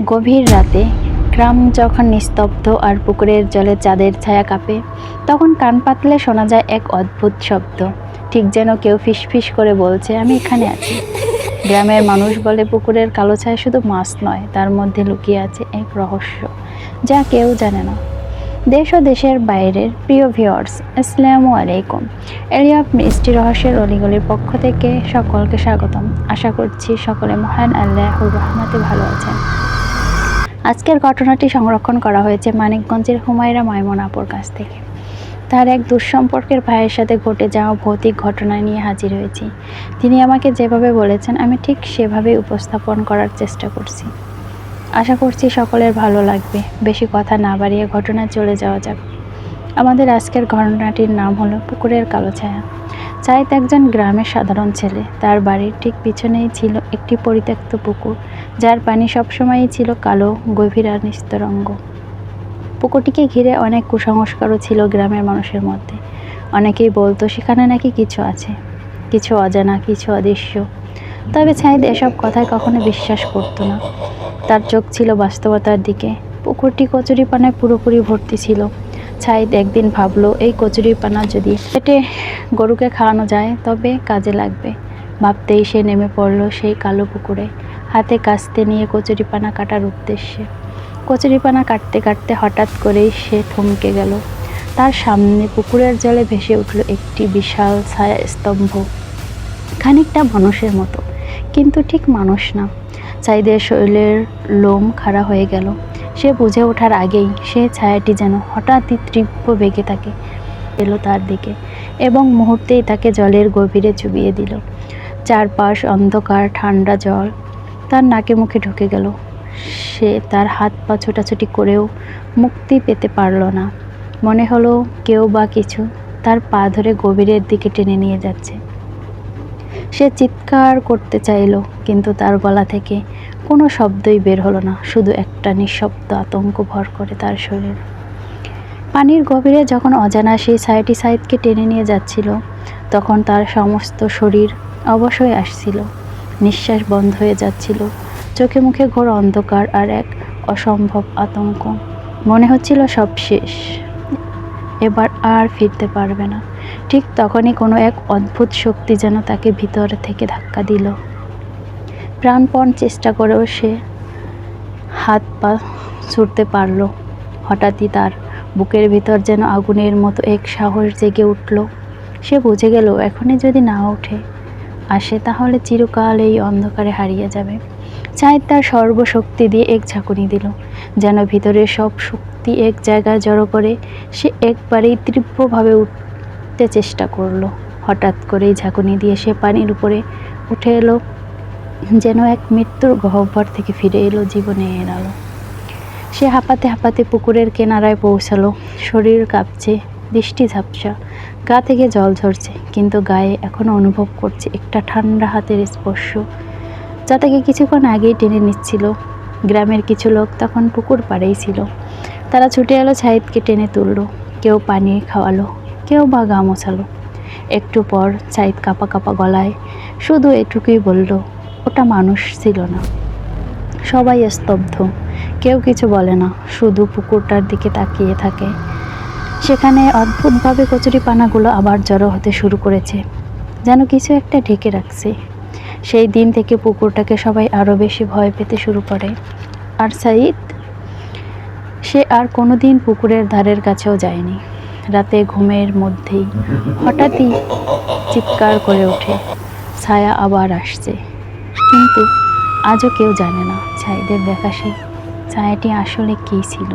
গভীর রাতে গ্রাম যখন নিস্তব্ধ আর পুকুরের জলে চাঁদের ছায়া কাঁপে, তখন কান পাতলে শোনা যায় এক অদ্ভুত শব্দ। ঠিক যেন কেউ ফিসফিস করে বলছে, আমি এখানে আছি। গ্রামের মানুষ বলে, পুকুরের কালো ছায়া শুধু মাছ নয়, তার মধ্যে লুকিয়ে আছে এক রহস্য, যা কেউ জানে না। দেশ ও দেশের বাইরের প্রিয় ভিওর্স আসসালামু আলাইকুম। এরিয়া মিষ্টি রহস্যের অলিগলির পক্ষ থেকে সকলকে স্বাগতম। আশা করছি সকলে মহান আল্লাহর রহমতে ভালো আছেন। আজকের ঘটনাটি সংরক্ষণ করা হয়েছে মানিকগঞ্জের হুমায়রা মাইমনাপুর কাছ থেকে। তার এক দুঃসম্পর্কের ভাইয়ের সাথে ঘটে যাওয়া ভৌতিক ঘটনা নিয়ে হাজির হয়েছি। তিনি আমাকে যেভাবে বলেছেন, আমি ঠিক সেভাবেই উপস্থাপন করার চেষ্টা করছি। আশা করছি সকলের ভালো লাগবে। বেশি কথা না বাড়িয়ে ঘটনা চলে যাওয়া যাক। আমাদের আজকের ঘটনাটির নাম হলো পুকুরের কালো ছায়া। চাইত একজন গ্রামের সাধারণ ছেলে। তার বাড়ির ঠিক পিছনেই ছিল একটি পরিত্যক্ত পুকুর, যার পানি সবসময়ই ছিল কালো, গভীর আর নিস্তরঙ্গ। পুকুরটিকে ঘিরে অনেক কুসংস্কারও ছিল গ্রামের মানুষের মধ্যে। অনেকেই বলতো, সেখানে নাকি কিছু আছে। কিছু অজানা, কিছু অদৃশ্য। তবে ছাইদ এসব কথায় কখনো বিশ্বাস করতো না। তার চোখ ছিল বাস্তবতার দিকে। পুকুরটি কচুরিপানায় পুরোপুরি ভর্তি ছিল। ছাইদ একদিন ভাবলো, এই কচুরিপানা যদি পেটে গরুকে খাওয়ানো যায়, তবে কাজে লাগবে। ভাবতেই সে নেমে পড়ল সেই কালো পুকুরে, হাতে কাস্তে নিয়ে কচুরিপানা কাটার উদ্দেশ্যে। কচুরিপানা কাটতে কাটতে হঠাৎ করেই সে থমকে গেল। তার সামনে পুকুরের জলে ভেসে উঠল একটি বিশাল ছায়া স্তম্ভ খানিকটা মানুষের মতো, কিন্তু ঠিক মানুষ না। চাইদের শরীরের লোম খাড়া হয়ে গেল। সে বুঝে ওঠার আগেই সে ছায়াটি যেন হঠাৎই তীব্র বেগে তাকে এলো তার দিকে এবং মুহূর্তেই তাকে জলের গভীরে চুবিয়ে দিল। চারপাশ অন্ধকার, ঠান্ডা জল। তার নাকে মুখে ঢুকে গেল। সে তার হাত পা ছোটাছুটি করেও মুক্তি পেতে পারল না। মনে হলো কেউ বা কিছু তার পা ধরে গভীরের দিকে টেনে নিয়ে যাচ্ছে। সে চিৎকার করতে চাইল, কিন্তু তার গলা থেকে কোনো শব্দই বের হলো না, শুধু একটা নিঃশব্দ আতঙ্ক ভর করে তার শরীর। পানির গভীরে যখন অজানা সেই ছায়াটি সাইদকে টেনে নিয়ে যাচ্ছিল, তখন তার সমস্ত শরীর অবশ্যই আসছিল, নিঃশ্বাস বন্ধ হয়ে যাচ্ছিল, চোখে মুখে ঘোর অন্ধকার আর এক অসম্ভব আতঙ্ক। মনে হচ্ছিল সব শেষ, এবার আর ফিরতে পারবে না। ঠিক তখনই কোনো এক অদ্ভুত শক্তি যেন তাকে ভিতর থেকে ধাক্কা দিল। প্রাণপণ চেষ্টা করেও সে হাত পা ছুটতে পারল। হঠাৎই তার বুকের ভিতর যেন আগুনের মতো এক সাহস জেগে উঠল। সে বুঝে গেল, এখনই যদি না ওঠে, আসে তাহলে চিরকাল এই অন্ধকারে হারিয়ে যাবে। চাই তার সর্বশক্তি দিয়ে এক ঝাঁকুনি দিল, যেন ভিতরের সব শক্তি এক জায়গায় জড়ো করে সে একবারেই তীব্রভাবে উঠতে চেষ্টা করল। হঠাৎ করেই ঝাঁকুনি দিয়ে সে পানির উপরে উঠে এলো। যেন এক মৃত্যুর গহ্বর থেকে ফিরে এলো, জীবনে এর আলো। সে হাঁপাতে হাঁপাতে পুকুরের কেনারায় পৌঁছালো। শরীর কাঁপছে, দৃষ্টি ঝাপসা, গা থেকে জল ঝরছে, কিন্তু গায়ে এখনও অনুভব করছে একটা ঠান্ডা হাতের স্পর্শ। যা তাকে কিছুক্ষণ আগেই টেনে নিচ্ছিল। গ্রামের কিছু লোক তখন পুকুর পাড়েই ছিল। তারা ছুটে এলো ছাইদকে টেনে তুলল। কেউ পানি খাওয়ালো, কেউ বা গা মোছালো। একটু পর ছাইদ কাপা কাপা গলায় শুধু এটুকুই বলল ওটা মানুষ ছিল না। সবাই স্তব্ধ। কেউ কিছু বলে না, শুধু পুকুরটার দিকে তাকিয়ে থাকে। সেখানে অদ্ভুতভাবে কচুরি পানাগুলো আবার জড়ো হতে শুরু করেছে। যেন কিছু একটা ঢেকে রাখছে। সেই দিন থেকে পুকুরটাকে সবাই আরও বেশি ভয় পেতে শুরু করে। আর সাইদ সে আর কোনো দিন পুকুরের ধারের কাছেও যায়নি। রাতে ঘুমের মধ্যেই হঠাৎই চিৎকার করে ওঠে। ছায়া আবার আসছে। কিন্তু আজও কেউ জানে না ছাইদের দেখা সেই ছায়াটি আসলে কী ছিল।